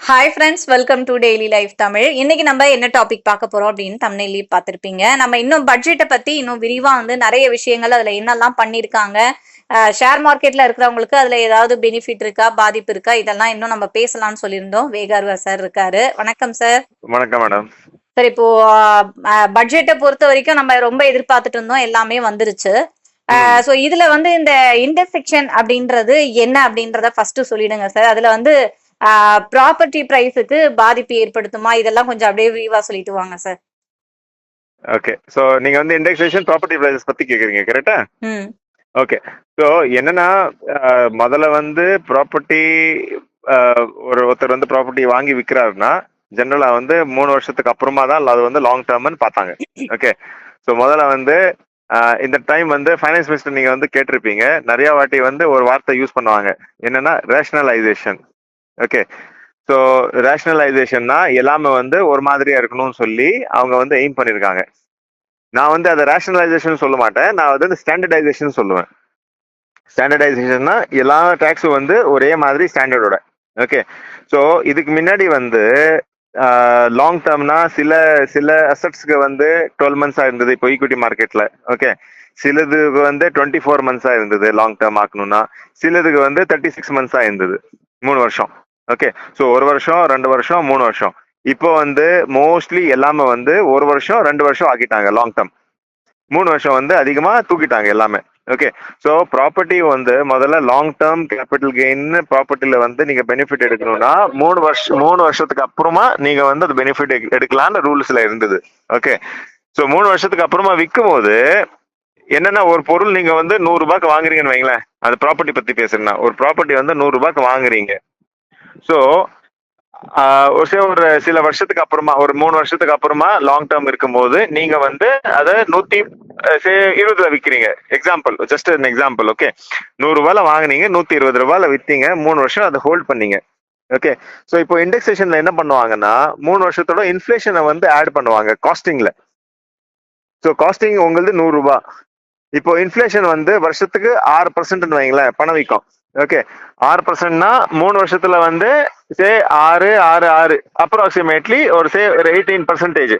Hi friends welcome to daily life Tamil இன்னைக்கு நம்ம என்ன டாபிக் பார்க்க போறோம் அப்படின்னு தமிழ்லயே பார்த்திருப்பீங்க. நம்ம இன்னும் பட்ஜெட்டை பத்தி இன்னும் விரிவா வந்து நிறைய விஷயங்கள் அதுல என்னெல்லாம் பண்ணிருக்காங்க. ஷேர் மார்க்கெட்ல இருக்கிறவங்களுக்கு அதுல ஏதாவது பெனிஃபிட் இருக்கா பாதிப்பு இருக்கா இதெல்லாம் இன்னும் நம்ம பேசலாம்னு சொல்லியிருந்தோம். வேகார்வா சார் இருக்காரு. வணக்கம் சார் வணக்கம் மேடம் சார் இப்போ பட்ஜெட்டை பொறுத்த வரைக்கும் நம்ம ரொம்ப எதிர்பார்த்துட்டு இருந்தோம். எல்லாமே வந்துருச்சு. ஸோ இதுல வந்து இந்த இன்டர்செக்ஷன் அப்படின்றது என்ன அப்படின்றத ஃபர்ஸ்ட் சொல்லிடுங்க சார் அதுல வந்து ப்ராப்பர்ட்டி ப்ரைஸுக்கு பாதிப்பு ஏற்படுத்துமா? இதெல்லாம் கொஞ்சம் அப்படியே விரிவா சொல்லிட்டு வாங்க சார் ஓகே ஸோ நீங்க வந்து இண்டெக்ஸேஷன் ப்ராப்பர்ட்டி ப்ரைஸஸ் பத்தி கேக்குறீங்க கரெக்டா ஓகே ஸோ என்னன்னா முதல்ல வந்து ப்ராப்பர்ட்டி ஒரு ஒருத்தர் வந்து ப்ராப்பர்ட்டி வாங்கி விற்கிறாருன்னா ஜென்ரலா வந்து மூணு வருஷத்துக்கு அப்புறமா தான் அது வந்து லாங் டேர்ம்னு பார்த்தாங்க. ஓகே ஸோ முதல்ல வந்து இந்த டைம் வந்து ஃபைனான்ஸ் மினிஸ்டர் நீங்க வந்து கேட்டிருப்பீங்க. நிறைய வாட்டி வந்து ஒரு வார்த்தை யூஸ் பண்ணுவாங்க. என்னன்னா ரேஷனலைசேஷன் ஓகே ஸோ ரேஷனலைசேஷன்னா எல்லாமே வந்து ஒரு மாதிரியா இருக்கணும்னு சொல்லி அவங்க வந்து எய்ம் பண்ணியிருக்காங்க நான் வந்து அதை ரேஷனலைசேஷன் சொல்ல மாட்டேன். நான் வந்து ஸ்டாண்டர்டைசேஷன் சொல்லுவேன். ஸ்டாண்டர்டைசேஷன்னா எல்லா டேக்ஸும் வந்து ஒரே மாதிரி ஸ்டாண்டர்டோட ஓகே ஸோ இதுக்கு முன்னாடி வந்து லாங் டேர்ம்னா சில சில அசட்ஸ்க்கு வந்து டுவெல் மந்த்ஸாக இருந்தது இப்போ ஈக்விட்டி மார்க்கெட்டில் ஓகே சிலதுக்கு வந்து டுவெண்ட்டி ஃபோர் மந்த்ஸாக இருந்தது லாங் டேர்ம் ஆக்கணும்னா. சிலதுக்கு வந்து தேர்ட்டி சிக்ஸ் மந்த்ஸாக இருந்தது. மூணு வருஷம். ஓகே ஸோ ஒரு வருஷம் ரெண்டு வருஷம் மூணு வருஷம். இப்போ வந்து மோஸ்ட்லி எல்லாமே வந்து ஒரு வருஷம் ரெண்டு வருஷம் ஆக்கிட்டாங்க லாங் டேர்ம் மூணு வருஷம் வந்து அதிகமாக தூக்கிட்டாங்க எல்லாமே. ஓகே ஸோ ப்ராப்பர்ட்டி வந்து முதல்ல லாங் டேர்ம் கேபிட்டல் கெயின் ப்ராப்பர்ட்டியில் வந்து நீங்கள் பெனிஃபிட் எடுக்கணும்னா மூணு வருஷம் மூணு வருஷத்துக்கு அப்புறமா நீங்கள் வந்து அது பெனிஃபிட் எடுக்கலாம்னு ரூல்ஸில் இருந்தது. ஓகே ஸோ மூணு வருஷத்துக்கு அப்புறமா விற்கும் போது என்னென்னா ஒரு பொருள் நீங்கள் வந்து நூறு ரூபாய்க்கு வாங்குறீங்கன்னு வைங்களேன். அது ப்ராப்பர்ட்டி பற்றி பேசுறேன்னா ஒரு ப்ராப்பர்ட்டி வந்து நூறுரூபாய்க்கு வாங்குறீங்க. ஸோ ஒரு சில ஒரு சில வருஷத்துக்கு அப்புறமா ஒரு மூணு வருஷத்துக்கு அப்புறமா லாங் டேர்ம் இருக்கும்போது நீங்க வந்து அதை நூத்தி இருபதுல விற்கிறீங்க example just an example okay நூறு ரூபாயில வாங்குனீங்க நூத்தி இருபது ரூபாயில வித்தீங்க மூணு வருஷம் அதை ஹோல்ட் பண்ணீங்க. ஓகே ஸோ இப்போ இண்டெக்ஸேஷன்ல என்ன பண்ணுவாங்கன்னா மூணு வருஷத்தோட இன்ஃபிளேஷனை வந்து ஆட் பண்ணுவாங்க காஸ்டிங்ல ஸோ காஸ்டிங் உங்களது நூறு ரூபாய் இப்போ இன்ஃபிளேஷன் வந்து வருஷத்துக்கு ஆறு பர்சன்ட்னு வைங்களேன் பணவீக்கம். ஓகே ஆறு பர்சன்ட்னா மூணு வருஷத்துல வந்து சே ஆறு ஆறு ஆறு அப்ராக்சிமேட்லி ஒரு சே ஒரு எயிட்டீன் பர்சன்டேஜ்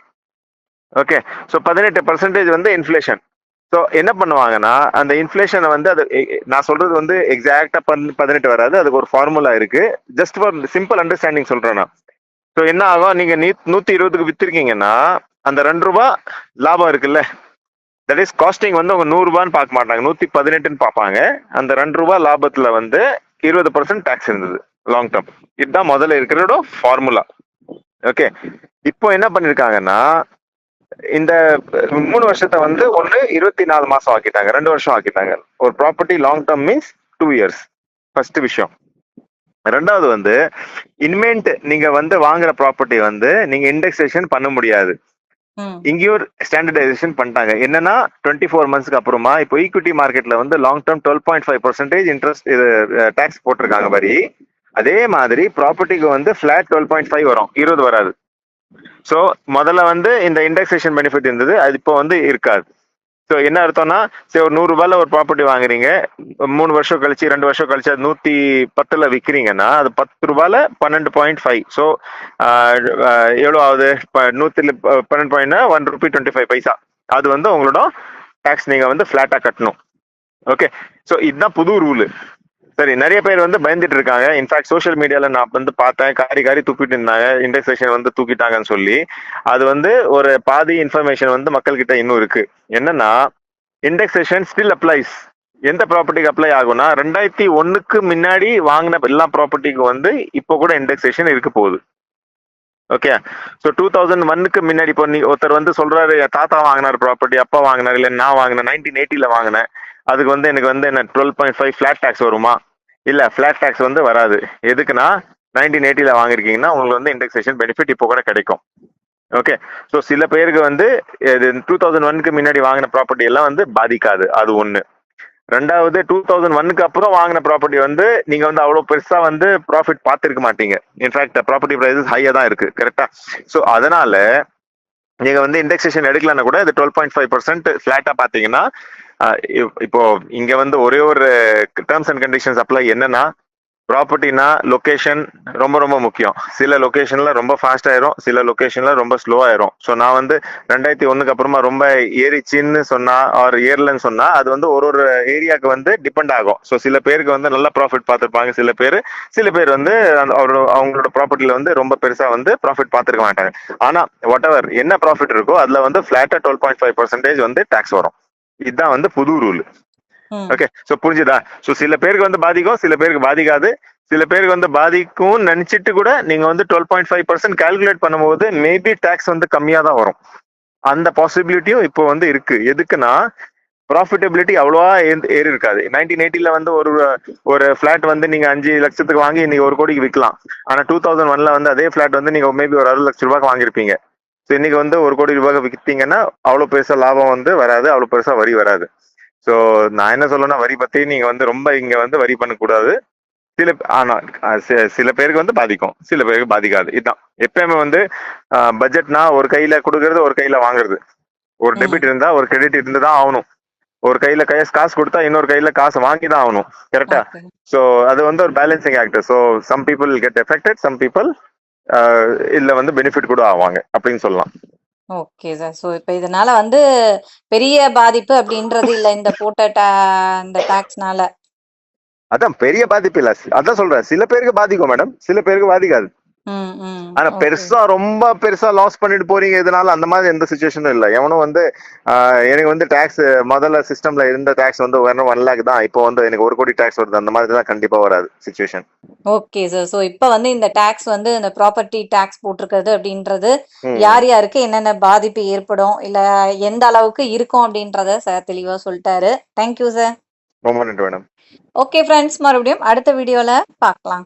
ஓகே ஸோ பதினெட்டு பர்சன்டேஜ் வந்து இன்ஃப்ளேஷன் ஸோ என்ன பண்ணுவாங்கன்னா அந்த இன்ஃப்ளேஷனை வந்து அது நான் சொல்றது வந்து எக்ஸாக்டா பதினெட்டு வராது. அதுக்கு ஒரு ஃபார்முலா இருக்கு. ஜஸ்ட் ஃபார் சிம்பிள் அண்டர்ஸ்டாண்டிங் சொல்றேன் நான். ஸோ என்ன ஆகும்? நீங்க நீ நூத்தி இருபதுக்கு வித்திருக்கீங்கன்னா அந்த ரெண்டு ரூபா லாபம் இருக்குல்ல? தட் இஸ் காஸ்டிங் வந்து அவங்க நூறுரூபான்னு பார்க்க மாட்டாங்க. நூற்றி பதினெட்டுன்னு பார்ப்பாங்க. அந்த ரெண்டு ரூபா லாபத்தில் வந்து இருபது பர்சன்ட் டேக்ஸ் இருந்தது லாங் டேர்ம் இதுதான் முதல்ல இருக்கிறோட ஃபார்முலா ஓகே இப்போ என்ன பண்ணியிருக்காங்கன்னா இந்த மூணு வருஷத்தை வந்து ஒன்று இருபத்தி நாலு மாதம் ஆக்கிட்டாங்க. ரெண்டு வருஷம் ஆக்கிட்டாங்க. ஒரு property long term means two years first விஷயம். ரெண்டாவது வந்து இன்வென்ட் நீங்க வந்து வாங்குற ப்ராப்பர்ட்டி வந்து நீங்க இண்டெக்ஸேஷன் பண்ண முடியாது. இங்கேயும் ஸ்டாண்டர்டைசேஷன் பண்ணிட்டாங்க. என்னன்னா டுவெண்ட்டி ஃபோர் மந்த்ஸ்க்கு அப்புறமா இப்போ ஈக்விட்டி மார்க்கெட்ல வந்து long term twelve point five percentage interest இது டேக்ஸ் போட்டிருக்காங்க மாதிரி அதே மாதிரி ப்ராப்பர்ட்டிக்கு வந்து ஃபிளாட் டுவெல் பாயிண்ட் ஃபைவ் வரும். இருபது வராது. ஸோ முதல்ல வந்து இந்த இண்டெக்ஸேஷன் பெனிஃபிட் இருந்தது. அது இப்போ வந்து இருக்காது. ஸோ என்ன அர்த்தம்னா சரி ஒரு நூறு ஒரு ப்ராப்பர்ட்டி வாங்குறீங்க. மூணு வருஷம் கழிச்சு ரெண்டு வருஷம் கழிச்சு அது நூத்தி பத்துல விற்கிறீங்கன்னா அது பத்து ரூபாயில் பன்னெண்டு பாயிண்ட் ஃபைவ் ஸோ எவ்வளோ ஆகுது? இப்போ நூத்தி பன்னெண்டு பாயிண்ட்னா one rupee twenty five paisa அது வந்து உங்களோட டேக்ஸ் நீங்கள் வந்து ஃப்ளாட்டாக கட்டணும். ஓகே ஸோ இதுதான் புது ரூலு சரி நிறைய பேர் வந்து பயந்துட்டு இருக்காங்க. இன்ஃபேக்ட் சோஷியல் மீடியால நான் வந்து பார்த்தேன். காரி காரி தூக்கிட்டு இருந்தாங்க. இண்டெக்ஸேஷன் வந்து தூக்கிட்டாங்கன்னு சொல்லி. அது வந்து ஒரு பாதி இன்ஃபர்மேஷன் வந்து மக்கள்கிட்ட இன்னும் இருக்கு. என்னன்னா இண்டெக்ஸேஷன் ஸ்டில் அப்ளைஸ் எந்த ப்ராப்பர்ட்டிக்கு அப்ளை ஆகும்னா ரெண்டாயிரத்தி ஒண்ணுக்கு முன்னாடி வாங்கின எல்லா ப்ராப்பர்ட்டிக்கும் வந்து இப்போ கூட இண்டெக்ஸேஷன் இருக்க போகுது. ஓகே ஸோ டூ தௌசண்ட் ஒன்னுக்கு முன்னாடி இப்போ நீ ஒருத்தர் வந்து சொல்றாரு தாத்தா வாங்கினார் ப்ராப்பர்ட்டி அப்பா வாங்கினார் இல்லை நான் வாங்கினேன் நைன்டீன் எயிட்டில வாங்கினேன். அதுக்கு வந்து எனக்கு வந்து என்ன twelve point five flat tax வருமா? இல்லை ஃபிளாட் டேக்ஸ் வந்து வராது. எதுக்குன்னா நைன்டீன் எயிட்டியில் வாங்கியிருக்கீங்கன்னா உங்களுக்கு வந்து இண்டெக்ஸேஷன் பெனிஃபிட் இப்போ கூட கிடைக்கும். ஓகே ஸோ சில பேருக்கு வந்து டூ தௌசண்ட் ஒன்னுக்கு முன்னாடி வாங்கின ப்ராப்பர்ட்டி எல்லாம் வந்து பாதிக்காது. அது ஒன்று ரெண்டாவது டூ தௌசண்ட் ஒன்னுக்கு அப்புறம் வாங்கின ப்ராப்பர்ட்டி வந்து நீங்க வந்து அவ்வளோ பெருசா வந்து ப்ராஃபிட் பார்த்துருக்க மாட்டீங்க. இன்ஃபேக்ட் ப்ராப்பர்ட்டி ப்ரைஸஸ் ஹையா தான் இருக்கு. கரெக்டா ஸோ அதனால நீங்க வந்து இண்டெக்ஸேஷன் எடுக்கலன்னா கூட இது டுவெல் பாயிண்ட் ஃபைவ் பர்சன்ட் ஃபிளாட்டா பாத்தீங்கன்னா இப்போ இங்க வந்து ஒரே ஒரு டேர்ம்ஸ் அண்ட் கண்டிஷன்ஸ் அப்ளை என்னன்னா ப்ராப்பர்ட்டினா லொகேஷன் ரொம்ப ரொம்ப முக்கியம். சில லொகேஷன்ல ரொம்ப ஃபாஸ்ட் ஆயிரும் சில லொகேஷன்ல ரொம்ப ஸ்லோ ஆயிரும். ஸோ நான் வந்து ரெண்டாயிரத்தி ஒண்ணுக்கு அப்புறமா ரொம்ப ஏறிச்சின்னு சொன்னா ஆர் ஏர்லன்னு சொன்னா அது வந்து ஒரு ஒரு ஏரியாவுக்கு வந்து டிபெண்ட் ஆகும். ஸோ சில பேருக்கு வந்து நல்ல ப்ராஃபிட் பார்த்துருப்பாங்க சில பேர் சில பேர் வந்து அந்த அவரோட அவங்களோட ப்ராப்பர்ட்டில வந்து ரொம்ப பெருசா வந்து ப்ராஃபிட் பார்த்துருக்க மாட்டாங்க. ஆனா வாட் எவர் என்ன ப்ராஃபிட் இருக்கோ அதுல வந்து ஃபிளாட்டா டுவெல் பாயிண்ட் ஃபைவ் பர்சன்டேஜ் வந்து டாக்ஸ் வரும். இதுதான் வந்து புது ரூல். ஓகே சோ புரிஞ்சுதா? சோ சில பேருக்கு வந்து பாதிக்கும் சில பேருக்கு பாதிக்காது. சில பேருக்கு வந்து பாதிக்கும் நினைச்சிட்டு கூட நீங்க வந்து twelve point five percent calculate பண்ணும்போது மேபி டேக்ஸ் வந்து கம்மியா தான் வரும். அந்த பாசிபிலிட்டியும் இப்போ வந்து இருக்கு. எதுக்குன்னா ப்ராஃபிட்டபிலிட்டி அவ்வளோவா ஏறி இருக்காது. நைன்டீன் எயிட்டில வந்து ஒரு ஒரு ஃபிளாட் வந்து நீங்க அஞ்சு லட்சத்துக்கு வாங்கி இன்னைக்கு ஒரு கோடிக்கு விற்கலாம் ஆனா டூ தௌசண்ட் ஒன்ல வந்து அதே ஃபிளாட் வந்து நீங்க மேபி ஒரு அறுபது லட்ச ரூபாய்க்கு வாங்கியிருப்பீங்க. ஸோ இன்னைக்கு வந்து ஒரு கோடி ரூபாய்க்கு விற்றீங்கன்னா அவ்வளோ பெருசா லாபம் வந்து வராது அவ்வளோ பெருசா வரி வராது. ஸோ நான் என்ன சொல்லணும்னா வரி பத்தி நீங்க வந்து ரொம்ப இங்க வந்து வரி பண்ணக்கூடாது. சில ஆனா அஹ் சி- சில பேருக்கு வந்து பாதிக்கும். சில பேருக்கு பாதிக்காது. இதுதான் எப்பயுமே வந்து பட்ஜெட்னா ஒரு கையில கொடுக்கறது ஒரு கையில வாங்குறது. ஒரு. டெபிட் இருந்தா ஒரு கிரெடிட் இருந்து தான் ஆகணும். ஒரு கையில கைய காசு கொடுத்தா இன்னொரு கையில காசு வாங்கி தான் ஆகணும். கரெக்டா. ஸோ அது வந்து ஒரு balancing actor so some people get affected some people இதுல வந்து பெனிஃபிட் கூட ஆவாங்க அப்படின்னு சொல்லலாம். ஓகே சார் ஸோ இப்போ இதனால வந்து பெரிய பாதிப்பு அப்படின்றது இல்ல இந்த போட்ட இந்த டாக்ஸ்னால அதான் பெரிய பாதிப்பு இல்ல. அதான் சொல்றேன். சில பேருக்கு பாதிக்கும் மேடம் சில பேருக்கு பாதிக்காது. ஆனா. பெருசா ரொம்ப பெருசா லாஸ் பண்ணிட்டு போறீங்க இதனால அந்த மாதிரி எந்த சுச்சுவேஷனும் இல்ல. எவனும் வந்து எனக்கு வந்து டாக்ஸ் முதல்ல சிஸ்டம்ல இருந்த டாக்ஸ் வந்து வெறும் ஒன் லேக் தான். இப்போ வந்து எனக்கு ஒரு கோடி டாக்ஸ் வருது. அந்த மாதிரி தான் கண்டிப்பா வராது சுச்சுவேஷன் ஓகே சார் ஸோ இப்போ வந்து இந்த டாக்ஸ் வந்து இந்த ப்ராப்பர்ட்டி டாக்ஸ் போட்டிருக்கிறது அப்படின்றது. யார் யாருக்கு என்னென்ன பாதிப்பு ஏற்படும்? இல்ல எந்த அளவுக்கு இருக்கும் அப்படின்றத சார் தெளிவா சொல்லிட்டாரு. தேங்க்யூ சார் ரொம்ப நன்றி மேடம் ஓகே ஃப்ரெண்ட்ஸ் மறுபடியும் அடுத்த வீடியோல பார்க்கலாம்.